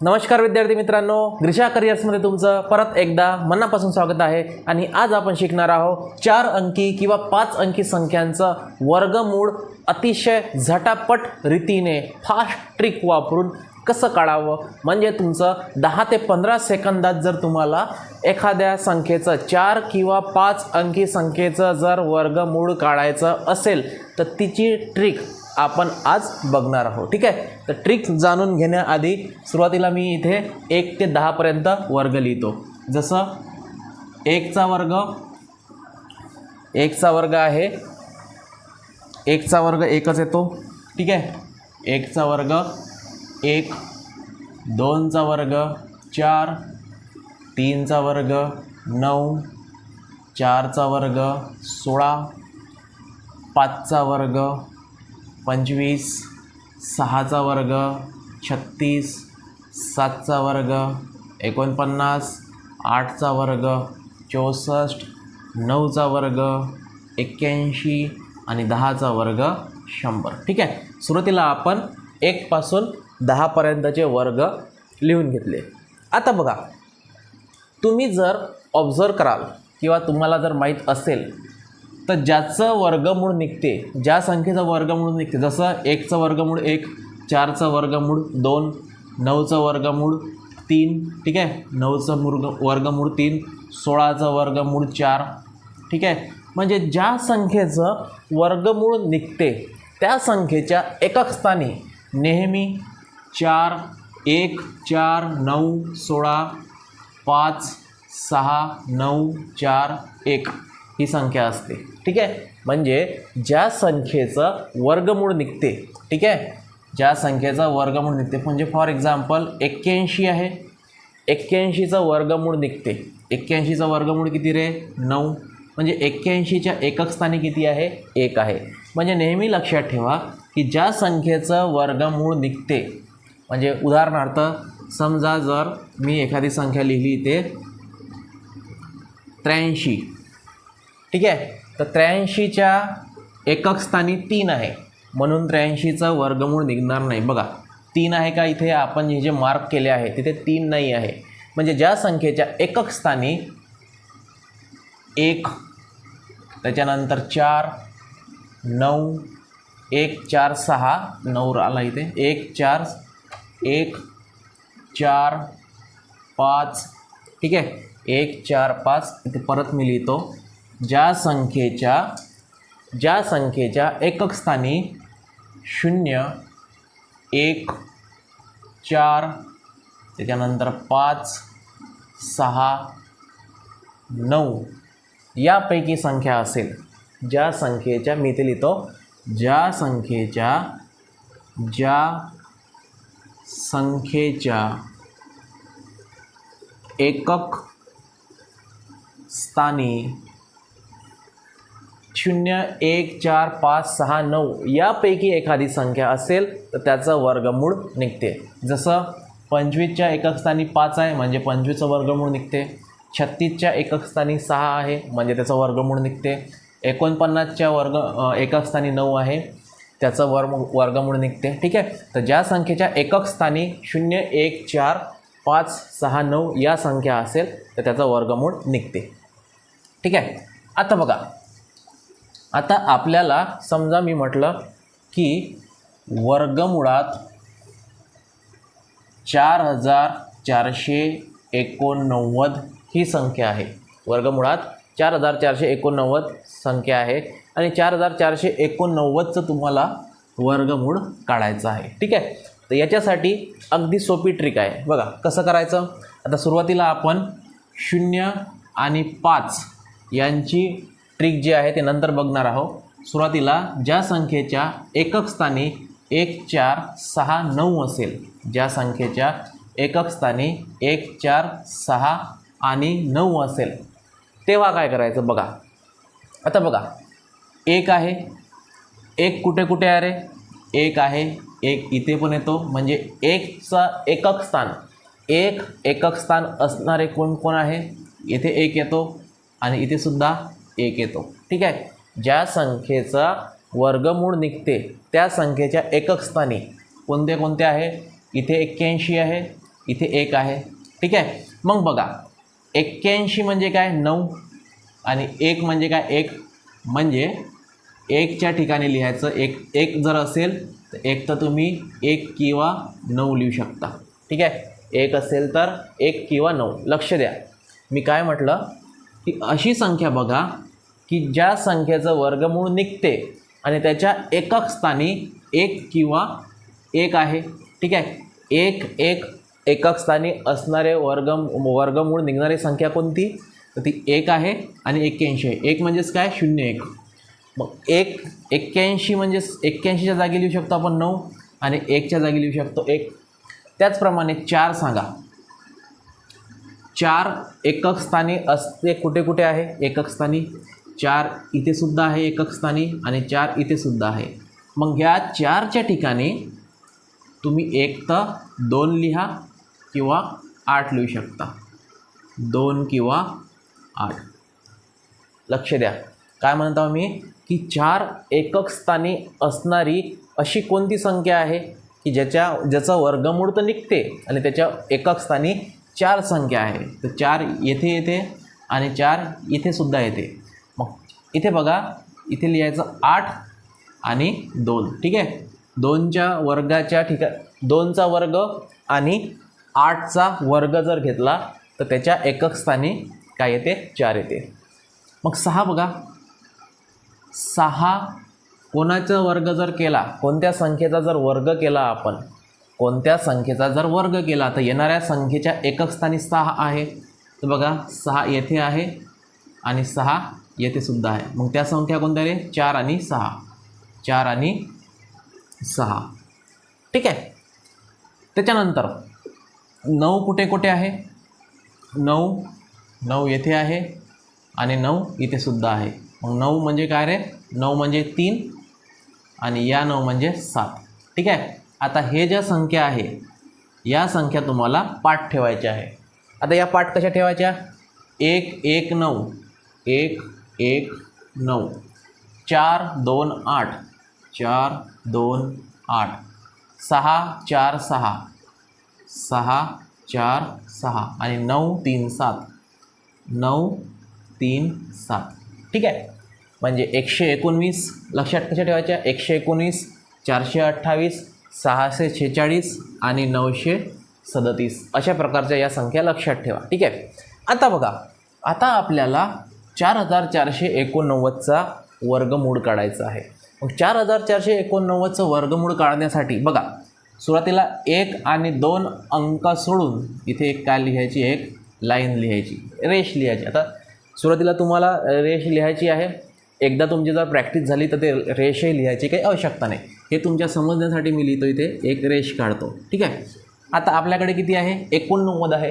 नमस्कार विद्यार्थी मित्रांनो ग्रिशा करिअर्समध्ये तुमचं परत एकदा मनापासून स्वागत आहे आणि आज आपण शिकणार आहोत चार अंकी किंवा पाच अंकी संख्यांचं वर्गमूळ अतिशय झटापट रीतीने फास्ट ट्रिक वापरून कसं काढावं? म्हणजे तुमचं दहा ते पंधरा सेकंदात जर तुम्हाला एखाद्या संख्येचं चार किंवा पाच अंकी संख्येचं जर वर्गमूळ काढायचं असेल तर तिची ट्रिक आपण आज बघणार आहोत. ठीक आहे? तर ट्रिक जाणून घेण्याआधी सुरुवातीला मी इथे एक ते दहापर्यंत वर्ग लिहितो. जसं एकचा वर्ग एकचा वर्ग आहे एकचा वर्ग एकच येतो. ठीक आहे? एकचा वर्ग एक दोनचा वर्ग चार तीनचा वर्ग नऊ चारचा वर्ग सोळा पाचचा वर्ग पंचवीस सहाचा वर्ग छत्तीस सातचा वर्ग एकोणपन्नास आठचा वर्ग चौसष्ट नऊचा वर्ग एक्क्याऐंशी आणि दहाचा वर्ग शंभर. ठीक आहे? सुरुवातीला आपण एकपासून दहापर्यंतचे वर्ग लिहून घेतले. आता बघा तुम्ही जर ऑब्झर्व कराल किंवा तुम्हाला जर माहीत असेल तर ज्याचं वर्गमूळ निघते ज्या संख्येचं वर्गमूळ निघते जसं एकचं वर्गमूळ एक चारचं वर्गमूळ दोन नऊचं वर्गमूळ तीन ठीक आहे? नऊचं मुर्ग वर्गमूळ तीन सोळाचं वर्गमूळ चार ठीक आहे? म्हणजे ज्या संख्येचं वर्गमूळ निघते त्या संख्येच्या एकक स्थानी नेहमी चार एक चार नऊ सोळा पाच सहा नऊ चार एक. ही संख्या असते. ठीक आहे? म्हणजे ज्या संख्येचं वर्गमूळ निघते ठीक आहे? ज्या संख्येचा वर्गमूळ निघते म्हणजे फॉर एक्झाम्पल एक्क्याऐंशी आहे. एक्क्याऐंशीचं वर्गमूळ निघते. एक्क्याऐंशीचं वर्गमूळ किती रे? नऊ. म्हणजे एक्क्याऐंशीच्या एकक स्थानी किती आहे? एक आहे. म्हणजे नेहमी लक्षात ठेवा की ज्या संख्येचं वर्गमूळ निघते म्हणजे उदाहरणार्थ समजा जर मी एखादी संख्या लिहिली ते त्र्याऐंशी. ठीक आहे? तर त्र्याऐंशीच्या एकक स्थानी तीन आहे. म्हणून त्र्याऐंशीचं वर्गमूळ निघणार नाही. बघा तीन आहे का इथे? आपण हे जे मार्क केले आहे तिथे तीन नाही आहे. म्हणजे ज्या संख्येच्या एकक स्थानी एक त्याच्यानंतर चार नऊ एक चार सहा नऊ आला इथे. एक चार एक चार पाच. ठीक आहे? एक चार पाच. इथे परत मी लिहितो. ज्या संख्येच्या ज्या संख्येच्या एकक स्थानी शून्य एक चार त्याच्यानंतर पाच सहा नऊ यापैकी संख्या असेल. ज्या संख्येच्या मी ते लिहितो ज्या संख्येच्या ज्या संख्येच्या एकक स्थानी शून्य एक चार पाच सहा नऊ यापैकी एखादी संख्या असेल तर त्याचं वर्गमूळ निघते. जसं पंचवीसच्या एकक स्थानी पाच आहे म्हणजे पंचवीसचं वर्गमूळ निघते. छत्तीसच्या एकक स्थानी सहा आहे म्हणजे त्याचं वर्गमूळ निघते. एकोणपन्नासच्या वर्ग अ, एकक स्थानी नऊ आहे त्याचं वर्ग वर्गमूळ निघते. ठीक आहे? तर ज्या संख्येच्या एकक स्थानी शून्य एक चार पाच सहा नऊ या संख्या असेल तर त्याचं वर्गमूळ निघते. ठीक आहे? आता बघा. आता आपल्याला समजा मी म्हटलं की वर्गमुळात चार हजार चारशे एकोणनव्वद ही संख्या आहे. वर्गमुळात चार हजार चारशे एकोणनव्वद संख्या आहे आणि चार हजार चारशे एकोणनव्वदचं तुम्हाला वर्गमूळ काढायचं आहे. ठीक आहे? तर याच्यासाठी अगदी सोपी ट्रिक आहे. बघा कसं करायचं? आता सुरुवातीला आपण शून्य आणि पाच यांची ट्रिक जी आहे ते नंतर बघणार आहोत. सुरुवातीला ज्या संख्येच्या एकक स्थानी एक चार सहा नऊ असेल ज्या संख्येच्या एकक स्थानी एक चार सहा आणि नऊ असेल तेव्हा काय करायचं बघा. आता बघा एक आहे एक कुठे कुठे आहे रे? एक आहे एक इथे पण येतो म्हणजे एकचा एकक स्थान एक एकक स्थान असणारे कोण कोण आहे? इथे एक येतो आणि इथे सुद्धा एक येतो. ठीक आहे? ज्या संख्येचा वर्गमूळ निघते त्या संख्येच्या एकक स्थानी कोणते कोणते आहे? इथे एक्क्याऐंशी आहे इथे एक आहे. ठीक आहे? मग बघा. एक्क्याऐंशी म्हणजे काय? नऊ. आणि एक म्हणजे काय? एक. म्हणजे एकच्या ठिकाणी लिहायचं एक. एक जर असेल तर एक तर तुम्ही एक किंवा नऊ लिहू शकता. ठीक आहे? एक असेल तर एक किंवा नऊ. लक्ष द्या. मी काय म्हटलं? की अशी संख्या बघा की ज्या संख्येचं वर्गमूळ निघते आणि त्याच्या एकक स्थानी एक किंवा एक आहे. ठीक आहे? एक एक एकक स्थानी असणारे वर्ग वर्गमूळ निघणारी संख्या कोणती? तर ती एक आहे आणि एक्क्याऐंशी आहे. एक म्हणजेच काय? शून्य एक. मग एक एक्क्याऐंशी म्हणजे एक्क्याऐंशीच्या जागी लिहू शकतो आपण नऊ आणि एकच्या जागी लिहू शकतो एक. त्याचप्रमाणे चार सांगा. चार एकक स्थानी असते कुठे कुठे आहे? एकक स्थानी. चार इथे सुद्धा आहे एकक स्थानी आणि चार इथे सुद्धा आहे. मग ह्या चारच्या ठिकाणी तुम्ही एक तर दोन लिहा किंवा आठ लिहू शकता. दोन किंवा आठ. लक्ष द्या. काय म्हणतो आम्ही? की चार एकक स्थानी असणारी अशी कोणती संख्या आहे? की ज्याच्या ज्याचं वर्गमूळ तर निघते आणि त्याच्या एकक स्थानी चार संख्या आहे. तर चार येथे येते आणि चार इथे सुद्धा येते. इथे बघा इथे लिहायचं आठ आणि दोन ठीक आहे? दोनच्या वर्गाच्या ठिका दोनचा वर्ग आणि आठचा वर्ग जर घेतला तर त्याच्या एकक स्थानी काय येते? चार येते. मग सहा बघा. सहा कोणाचा वर्ग जर केला कोणत्या संख्येचा जर वर्ग केला आपण कोणत्या संख्येचा जर वर्ग केला तर येणाऱ्या संख्येच्या एकक स्थानी सहा आहे. तर बघा सहा येथे आहे आणि सहा येथे सुद्धा आहे. मग त्या संख्या कोणत्या रे? चार आणि सहा. चार आणि सहा. ठीक आहे? त्याच्यानंतर नऊ कुठे कुठे आहे? नऊ नऊ येथे आहे आणि नऊ इथे सुद्धा आहे. मग नऊ म्हणजे काय रे? नऊ म्हणजे तीन आणि या नऊ म्हणजे सात. ठीक आहे? आता हे ज्या संख्या आहे या संख्या तुम्हाला पाठ ठेवायच्या आहे. आता या पाठ कशा ठेवायच्या? एक एक नऊ. एक एक नऊ चार दोन आठ चार दोन आठ सहा चार सहा सहा चार सहा आणि नऊ तीन सात नऊ तीन सात. ठीक आहे? म्हणजे एकशे एकोणवीस लक्षात कशा ठेवायच्या? एकशे एकोणीस चारशे अठ्ठावीस सहाशे छेचाळीस आणि नऊशे सदतीस. अशा प्रकारच्या या संख्या लक्षात ठेवा. ठीक आहे? आता बघा आता आपल्याला चार हजार चारशे एकोणनव्वदचा वर्गमूळ काढायचा आहे. मग चार हजार चारशे एकोणनव्वदचं वर्गमूळ काढण्यासाठी बघा सुरुवातीला एक आणि दोन अंक सोडून इथे एक काय लिहायची? एक लाईन लिहायची रेष लिहायची. आता सुरुवातीला तुम्हाला रेष लिहायची आहे. एकदा तुमची जर प्रॅक्टिस झाली तर ते रेषही लिहायची काही आवश्यकता नाही. हे तुमच्या समजण्यासाठी मी लिहितो इथे एक रेष काढतो. ठीक आहे? आता आपल्याकडे किती आहे? एकोणनव्वद आहे.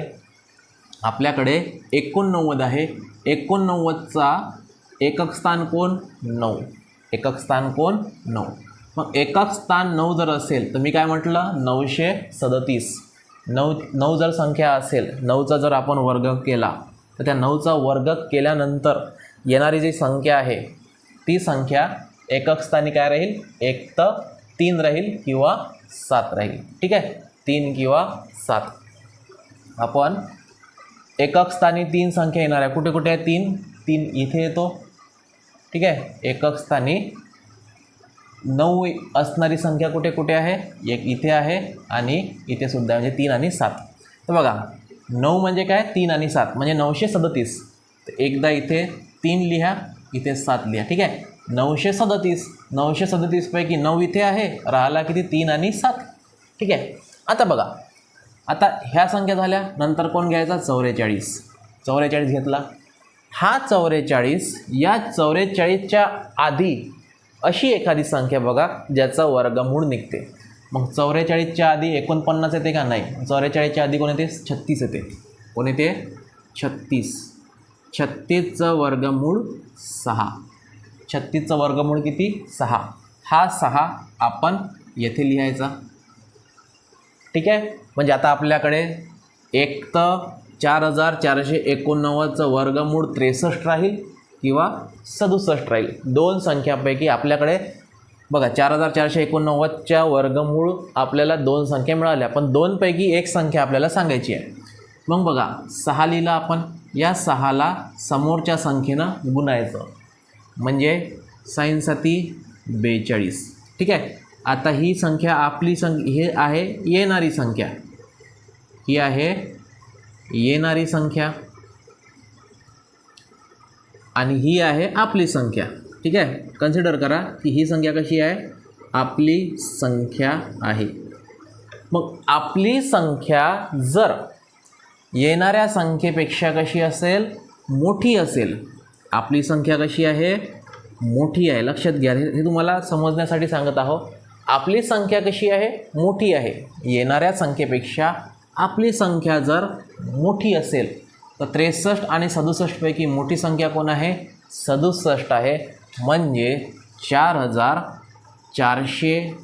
आपल्याकडे एकोणनव्वद आहे. एकोणनव्वदचा एकक स्थान कोण? नऊ. एकक स्थान कोण? नऊ. मग एकक स्थान नऊ जर असेल तर मी काय म्हटलं? नऊशे सदतीस. नऊ नऊ जर संख्या असेल नऊचा जर आपण वर्ग केला तर त्या नऊचा वर्ग केल्यानंतर येणारी जी संख्या आहे ती संख्या एकक स्थानी काय राहील? एक तर तीन राहील किंवा सात राहील. ठीक आहे? तीन किंवा सात. आपण एकक स्थानी तीन संख्या येणार आहे. कुठे कुठे आहे? तीन. तीन इथे येतो. ठीक आहे? एकक स्थानी नऊ असणारी संख्या कुठे कुठे आहे? एक इथे आहे आणि इथे सुद्धा म्हणजे तीन आणि सात. तर बघा नऊ म्हणजे काय? तीन आणि सात. म्हणजे नऊशे सदतीस. तर एकदा इथे तीन लिहा इथे सात लिहा. ठीक आहे? नऊशे सदतीस. नऊशे सदतीसपैकी नऊ इथे आहे. राहिला किती? तीन आणि सात. ठीक आहे? आता बघा. आता ह्या संख्या झाल्या नंतर कोण घ्यायचा? चौवेचाळीस चौवेचाळीस घेतला. हा चौवेचाळीस या चौवेचाळीसच्या आधी अशी एखादी संख्या बघा ज्याचा वर्गमूळ निघते. मग चौवेचाळीसच्या आधी एकोणपन्नास येते का? नाही. चौवेचाळीसच्या आधी कोण येते? छत्तीस येते. कोण येते? छत्तीस. छत्तीसचं वर्गमूळ सहा. छत्तीसचं वर्गमूळ किती? सहा. हा सहा आपण येथे लिहायचा. ठीक आहे? म्हणजे आता आपल्याकडे एक तर चार हजार चारशे एकोणनव्वदचं वर्गमूळ त्रेसष्ट राहील किंवा सदुसष्ट राहील. दोन संख्यापैकी आपल्याकडे बघा चार हजार चारशे एकोणनव्वदच्या वर्गमूळ आपल्याला दोन संख्या मिळाल्या पण दोनपैकी एक संख्या आपल्याला सांगायची आहे. मग बघा सहा लिहिला आपण. या सहाला समोरच्या संख्येनं गुणायचं. म्हणजे साईन साती बेचाळीस. ठीक आहे? आता ही संख्या आपली संख हे आहे येणारी संख्या. ही आहे येणारी संख्या. आणि ही आहे आपली संख्या. ठीक आहे? कन्सिडर करा की ही संख्या कशी आहे? आपली संख्या आहे. मग आपली संख्या जर येणाऱ्या संख्येपेक्षा कशी असेल? मोठी असेल. आपली संख्या कशी आहे? मोठी आहे. लक्षात घ्या. हे हे तुम्हाला समजण्यासाठी सांगत आहो आपली संख्या कशी आहे? मोठी आहे. येणाऱ्या संख्येपेक्षा आपली संख्या जर मोठी असेल तर त्रेसष्ट आणि सदुसष्टपैकी मोठी संख्या कोण आहे? सदुसष्ट आहे. म्हणजे चार हजार चारशे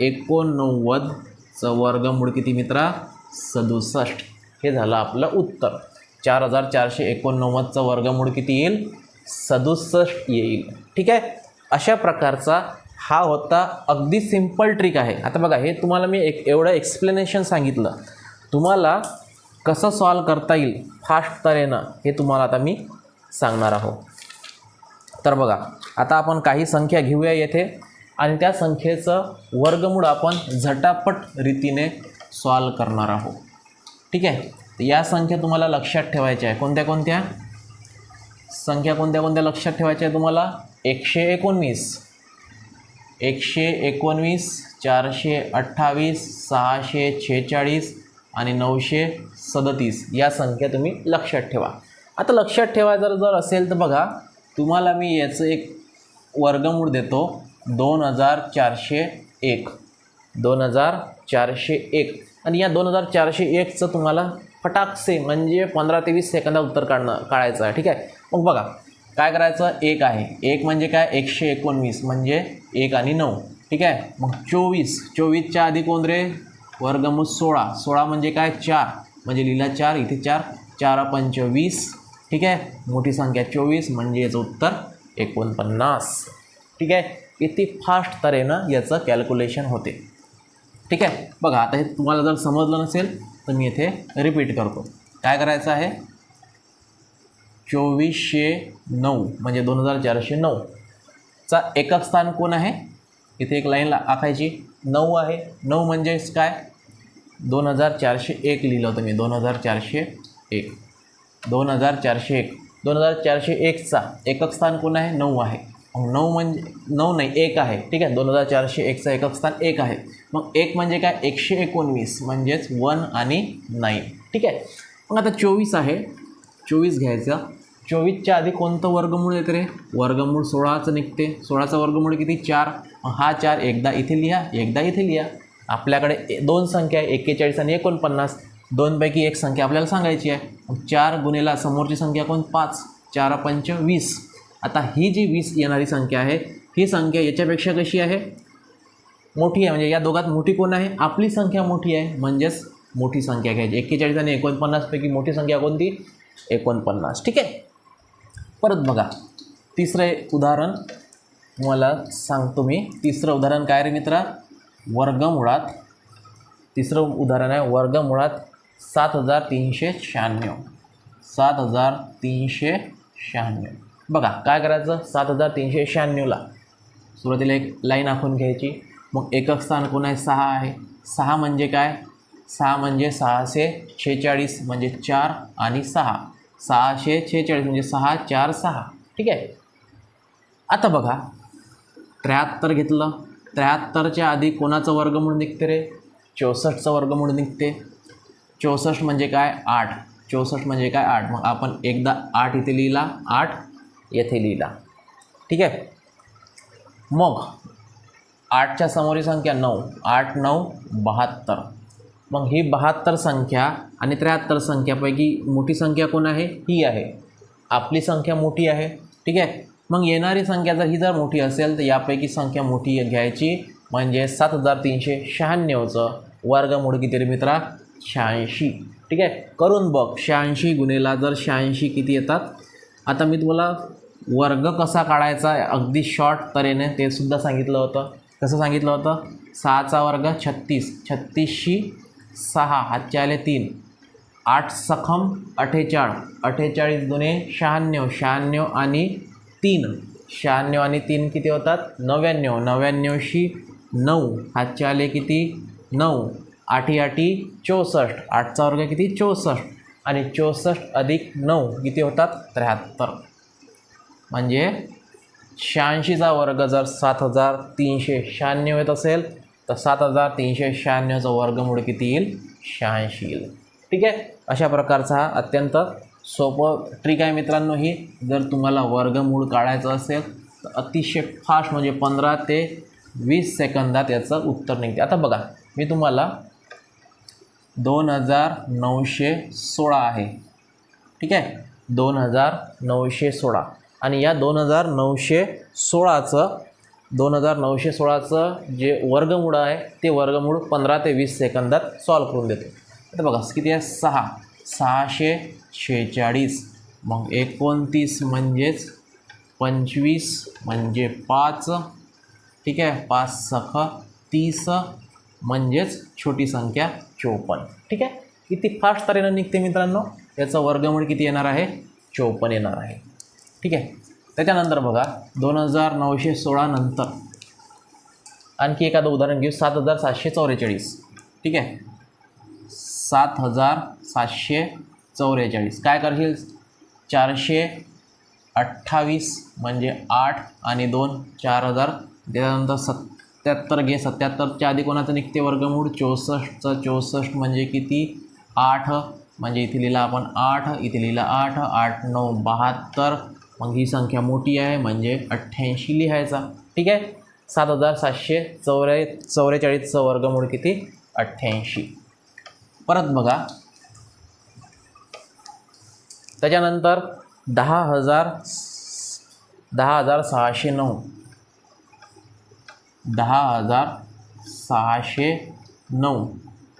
एकोणनव्वदचं वर्गमूळ किती मित्रा? सदुसष्ट. हे झालं आपलं उत्तर. चार हजार चारशे एकोणनव्वदचं वर्गमूळ किती येईल? सदुसष्ट येईल. ठीक आहे? अशा प्रकारचा हा होता अगदी सिंपल ट्रिक आहे. आता बघा हे तुम्हाला मी एक एवढं एक्सप्लेनेशन सांगितलं. तुम्हाला कसं सॉल्व करता येईल फास्ट तऱ्हेनं हे तुम्हाला आता मी सांगणार आहोत तर बघा आता आपण काही संख्या घेऊया येथे आणि त्या संख्येचं वर्गमूळ आपण झटापट रीतीने सॉल्व करणार आहोत ठीक आहे? तर या संख्या तुम्हाला लक्षात ठेवायच्या आहे. कोणत्या कोणत्या? संख्या कोणत्या कोणत्या लक्षात ठेवायच्या आहे तुम्हाला? एकशे एकोणवीस. एकशे एकोणवीस चारशे अठ्ठावीस सहाशे छेचाळीस आणि नऊशे सदतीस या संख्या तुम्ही लक्षात ठेवा. आता लक्षात ठेवा जर जर असेल तर बघा तुम्हाला मी याचं एक वर्गमूळ देतो. दोन हजार चारशे एक. दोन हजार चारशे एक. आणि या दोन हजार चारशे एकचं तुम्हाला फटाकसे म्हणजे पंधरा ते वीस सेकंदात उत्तर काढणं काढायचं आहे. ठीक आहे? मग बघा काय करायचं? एक आहे. एक म्हणजे काय? एकशे एकोणवीस. म्हणजे एक आणि नऊ. ठीक आहे? मग चोवीस. चोवीसच्या आधी कोण रे? वर्गमूळ सोळा. सोळा म्हणजे काय? चार. म्हणजे लिहिला चार इथे चार. चार पंचवीस ठीक आहे? मोठी संख्या चोवीस. म्हणजे याचं उत्तर एकोणपन्नास. ठीक आहे? किती फास्ट तऱ्हेनं याचं कॅल्क्युलेशन होते. ठीक आहे? बघा आता हे तुम्हाला जर समजलं नसेल तर मी इथे रिपीट करतो. काय करायचं आहे? चोवीसशे नऊ म्हणजे दोन हजार चारशे नऊ. चा एकक स्थान कोण आहे? इथे एक लाईन आखायची. नऊ आहे. नऊ म्हणजेच काय? दोन हजार चारशे एक लिहिलं होतं मी. दोन हजार चारशे एक. दोन हजार चारशे एक. दोन हजार चारशे एकचा एकक स्थान कोण आहे? नऊ आहे. मग नऊ म्हणजे नऊ नाही एक आहे. ठीक आहे? दोन हजार चारशे एकचा एकक स्थान एक आहे. मग एक म्हणजे काय? एकशे एकोणवीस म्हणजेच वन आणि नाईन. ठीक आहे? मग आता चोवीस आहे. चोवीस घ्यायचा. चोवीसच्या आधी कोणतं वर्गमूळ येतं रे? वर्गमूळ सोळाचं निघते. सोळाचा वर्गमूळ किती? चार. हा चार एकदा इथे लिहा एकदा इथे लिहा. आपल्याकडे ए- दोन संख्या आहे एक्केचाळीस आणि एकोणपन्नास. दोनपैकी एक संख्या आपल्याला सांगायची आहे. चार गुन्हेला समोरची संख्या कोण? पाच. चार पंच वीस. आता ही जी वीस येणारी संख्या आहे ही संख्या याच्यापेक्षा कशी आहे? मोठी आहे. म्हणजे या दोघात मोठी कोण आहे? आपली संख्या मोठी आहे. म्हणजेच मोठी संख्या घ्यायची. एक्केचाळीस आणि एकोणपन्नासपैकी मोठी संख्या कोणती? एकोणपन्नास. ठीक आहे? परत बघा. तिसरं उदाहरण तुम्हाला सांगतो मी. तिसरं उदाहरण काय रे मित्रा? वर्गमुळात. तिसरं उदाहरण आहे वर्गमुळात सात हजार तीनशे शहाण्णव. सात हजार तीनशे शहाण्णव. बघा काय करायचं? सात हजार तीनशे शहाण्णवला. सुरुवातीला एक लाईन आखून घ्यायची. मग एकक स्थान कोण आहे सहा आहे. सहा म्हणजे काय? सहा म्हणजे सहाशे छेचाळीस म्हणजे चार आणि सहा. सहाशे छेचाळीस म्हणजे सहा चार सहा. ठीक आहे? आता बघा. त्र्याहत्तर घेतलं. त्र्याहत्तरच्या आधी कोणाचं वर्गमूळ निघते रे? चौसष्टचं वर्गमूळ निघते. चौसष्ट म्हणजे काय? आठ. चौसष्ट म्हणजे काय? आठ. मग आपण एकदा आठ इथे लिहिला. आठ येथे लिहिला. ठीक आहे? मग आठच्या समोरी संख्या नऊ. आठ नऊ बहात्तर. मग ही बहात्तर संख्या आणि त्र्याहत्तर संख्यापैकी मोठी संख्या कोण आहे? ही आहे. आपली संख्या मोठी आहे. ठीक आहे? मग येणारी संख्या जर ही जर मोठी असेल तर यापैकी संख्या मोठी घ्यायची म्हणजे सात हजार तीनशे शहाण्णवचं वर्गमूळ किती रे मित्रा? शहाऐंशी. ठीक आहे? करून बघ. शहाऐंशी गुन्हेला जर शहाऐंशी किती येतात? आता मी तुम्हाला वर्ग कसा काढायचा अगदी शॉर्ट तऱ्हेने ते सुद्धा सांगितलं होतं. कसं सांगितलं होतं? सहाचा वर्ग छत्तीस. छत्तीसशी सहा हातचे आले तीन. आठ सखम अठ्ठेचाळ अठ्ठेचाळीस दुने शहाण्णव शहाण्णव आणि तीन. शहाण्णव आणि तीन किती होतात? नव्याण्णव. नव्याण्णवशी नऊ. हातचे आले किती? नऊ. आठी आठी चौसष्ट. आठचा वर्ग किती? चौसष्ट. आणि चौसष्ट अधिक नऊ किती होतात? त्र्याहत्तर. म्हणजे शहाऐंशीचा वर्ग जर सात हजार तीनशे शहाण्णव येत असेल तर सात हजार तीनशे शहाण्णवचा वर्गमूळ किती येईल? शहाऐंशी येईल. ठीक आहे? अशा प्रकारचा हा अत्यंत सोपं ट्रिक आहे मित्रांनो ही. जर तुम्हाला वर्गमूळ काढायचं असेल तर अतिशय फास्ट म्हणजे पंधरा ते वीस सेकंदात याचं उत्तर निघते. आता बघा मी तुम्हाला दोन हजार नऊशे सोळा आहे. ठीक आहे? दोन हजार नऊशे सोळा. आणि या दोन हजार नऊशे सोळाचं दोन हजार नऊशे सोळाचं जे वर्गमूळ आहे ते वर्गमूळ पंधरा ते वीस सेकंदात सॉल्व करून देतो. आता बघा किती आहे? सहा. सहाशे शेहेचाळीस. मग एकोणतीस म्हणजेच पंचवीस म्हणजे पाच. ठीक आहे? पाच सख तीस म्हणजेच छोटी संख्या चोपन्न. ठीक आहे? किती फास्ट तऱ्हेनं निघते मित्रांनो? याचं वर्गमूळ किती येणार आहे? चोपन्न येणार आहे. ठीक आहे? त्याच्यानंतर बघा दोन हजार नऊशे सोळा नंतर आणखी एखादं उदाहरण घेऊ. सात हजार सातशे चौवेचाळीस ठीक आहे? सात हजार सातशे चौवेचाळीस काय करशील? चारशे अठ्ठावीस म्हणजे आठ आणि दोन चार हजार त्याच्यानंतर सत्याहत्तर घे. सत्याहत्तरच्या आधी कोणाचं निघते? वर्गमूळ चौसष्टचं. चौसष्ट म्हणजे किती? आठ. म्हणजे इथे लिहिला आपण आठ इथे लिहिला आठ आठ नऊ बहात्तर मग ही संख्या मोठी आहे म्हणजे अठ्ठ्याऐंशी लिहायचा. ठीक आहे? सात हजार सातशे चौऱ्या चौवेचाळीसचं वर्गमूळ किती? अठ्ठ्याऐंशी. परत बघा. त्याच्यानंतर दहा हजार दहा हजार सहाशे नऊ. दहा हजार सहाशे नऊ.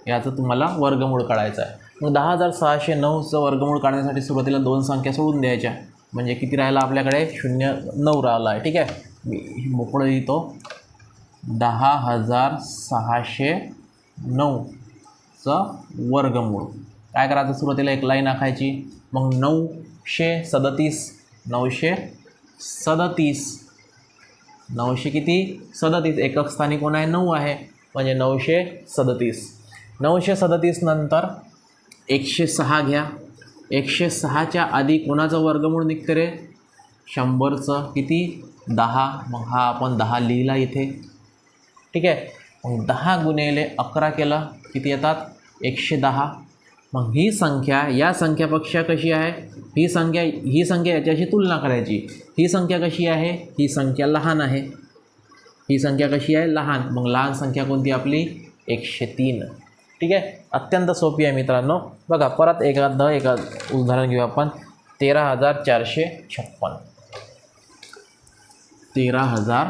याचं तुम्हाला वर्गमूळ काढायचं आहे. मग दहा हजार सहाशे नऊचं वर्गमूळ काढण्यासाठी सुरुवातीला दोन संख्या सोडून द्यायच्या. म्हणजे किती राहिला आपल्याकडे? शून्य नऊ राहिला आहे. ठीक आहे? मी मोकळं लिहितो. दहा हजार सहाशे नऊचं वर्गमूळ. काय करायचं सुरुवातीला? एक लाईन आखायची. मग नऊशे सदतीस नऊशे सदतीस. नऊशे किती? सदतीस. एकक स्थानी कोण आहे नऊ आहे. म्हणजे नऊशे सदतीस. नऊशे सदतीस नंतर एकशे सहा घ्या. एकशे सहाच्या आधी कोणाचं वर्गमूळ निघतं रे? शंभरचं. किती? दहा. मग हा आपण दहा लिहिला इथे. ठीक आहे? मग दहा गुणेले अकरा केलं. किती येतात? एकशे दहा. मग ही संख्या या संख्यापेक्षा कशी आहे? ही संख्या ही संख्या याच्याशी तुलना करायची. ही संख्या कशी आहे? ही संख्या लहान आहे. ही संख्या कशी आहे? लहान. मग लहान संख्या कोणती आपली? एकशे तीन. ठीक आहे? अत्यंत सोपी आहे मित्रांनो. बघा परत एखादं एका उदाहरण घेऊ आपण. तेरा हजार चारशे छप्पन. तेरा हजार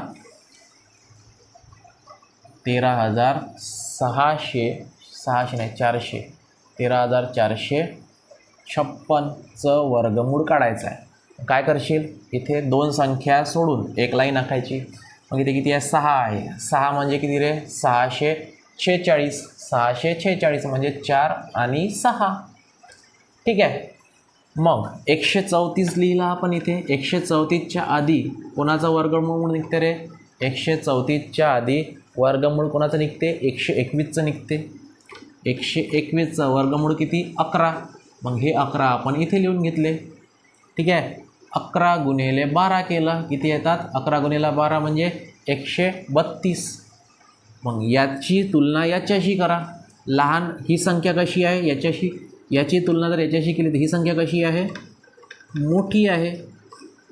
तेरा हजार सहाशे सहाशे नाही चारशे. तेरा हजार चारशे छप्पनचं वर्गमूळ काढायचं आहे. काय करशील? इथे दोन संख्या सोडून एक लाईन आखायची. मग इथे किती आहे? सहा आहे. सहा म्हणजे किती रे? सहाशे छेचाळीस. सहाशे छेचाळीस म्हणजे चार आणि सहा. ठीक आहे? मग एकशे चौतीस लिहिला आपण इथे. एकशे चौतीसच्या आधी कोणाचा वर्गमूळ म्हणून निघते रे? एकशे चौतीसच्या आधी वर्गमूळ कोणाचं निघते? एकशे एकवीसचं निघते. एकशे एकवीसचं वर्गमूळ किती? अकरा. मग हे अकरा आपण इथे लिहून घेतले. ठीक आहे? अकरा गुन्हेले बारा केलं. किती येतात? अकरा गुन्हेला बारा म्हणजे एकशे बत्तीस मग याची तुलना याच्याशी करा. लहान ही संख्या कशी आहे याच्याशी? याची तुलना जर याच्याशी केली तर ही संख्या कशी आहे? मोठी आहे.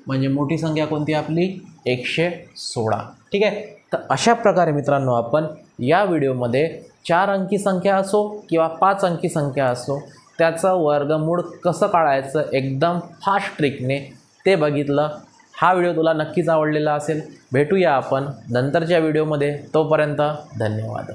म्हणजे मोठी संख्या कोणती आपली? एकशे सोळा. ठीक आहे? तर अशा प्रकारे मित्रांनो आपण या व्हिडिओमध्ये चार अंकी संख्या असो किंवा पाच अंकी संख्या असो त्याचं वर्गमूळ कसं काढायचं एकदम फास्ट ट्रिकने ते बघितलं. हा व्हिडिओ तुला नक्कीच आवडलेला असेल भेटूया आपण नंतरच्या व्हिडिओमध्ये. तोपर्यंत धन्यवाद.